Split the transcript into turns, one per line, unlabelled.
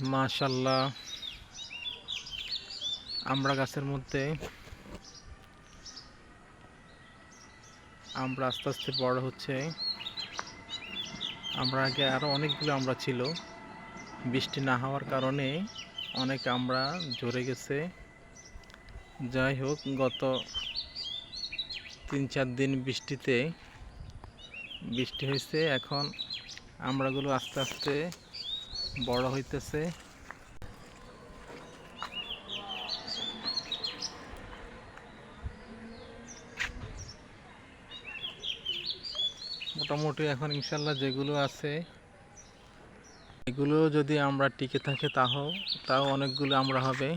মাশাল্লাহ। আমরা গাছের মধ্যে আমরা আস্তে আস্তে বড় হচ্ছে। আমরা আগে আরও অনেকগুলো আমরা ছিল। বৃষ্টি না হওয়ার কারণে অনেক আমরা ঝরে গেছে। যাই হোক, গত তিন চার দিন বৃষ্টিতে বৃষ্টি হয়েছে। এখন আমরাগুলো আস্তে আস্তে বড় হইতেছে। মোটামুটি এখন ইনশাল্লাহ যেগুলো আছে, এগুলো যদি আমরা টিকে থাকি তাও তাও অনেকগুলো আমরা হবে।